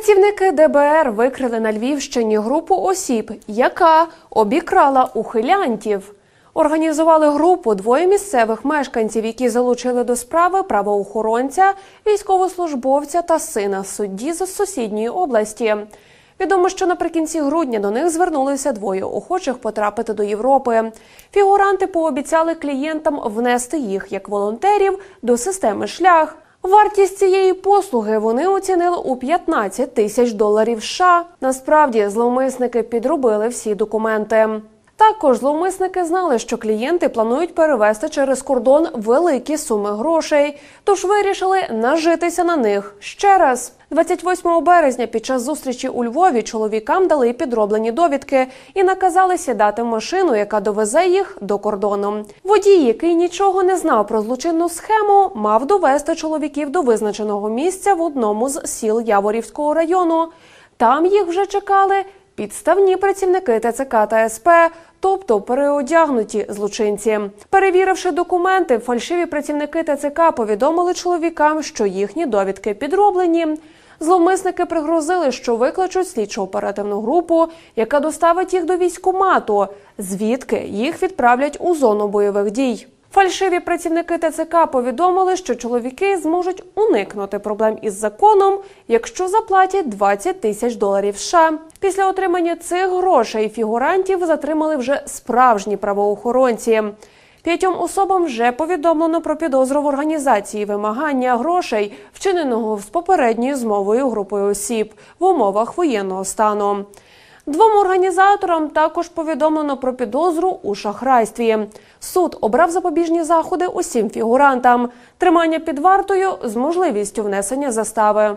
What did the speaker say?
Працівники ДБР викрили на Львівщині групу осіб, яка обікрала ухилянтів. Організували групу двоє місцевих мешканців, які залучили до справи правоохоронця, військовослужбовця та сина судді з сусідньої області. Відомо, що наприкінці грудня до них звернулися двоє охочих потрапити до Європи. Фігуранти пообіцяли клієнтам внести їх як волонтерів до системи шлях. Вартість цієї послуги вони оцінили у 15 тисяч доларів США. Насправді зловмисники підробили всі документи. Також зловмисники знали, що клієнти планують перевести через кордон великі суми грошей, тож вирішили нажитися на них ще раз. 28 березня під час зустрічі у Львові чоловікам дали підроблені довідки і наказали сідати в машину, яка довезе їх до кордону. Водій, який нічого не знав про злочинну схему, мав довести чоловіків до визначеного місця в одному з сіл Яворівського району. Там їх вже чекали підставні працівники ТЦК та СП, тобто переодягнуті злочинці. Перевіривши документи, фальшиві працівники ТЦК повідомили чоловікам, що їхні довідки підроблені. Зловмисники пригрозили, що викличуть слідчо-оперативну групу, яка доставить їх до військкомату, звідки їх відправлять у зону бойових дій. Фальшиві працівники ТЦК повідомили, що чоловіки зможуть уникнути проблем із законом, якщо заплатять 20 тисяч доларів США. Після отримання цих грошей фігурантів затримали вже справжні правоохоронці. П'ятьом особам вже повідомлено про підозру в організації вимагання грошей, вчиненого з попередньою змовою групою осіб в умовах воєнного стану. Двом організаторам також повідомлено про підозру у шахрайстві. Суд обрав запобіжні заходи усім фігурантам, тримання під вартою з можливістю внесення застави.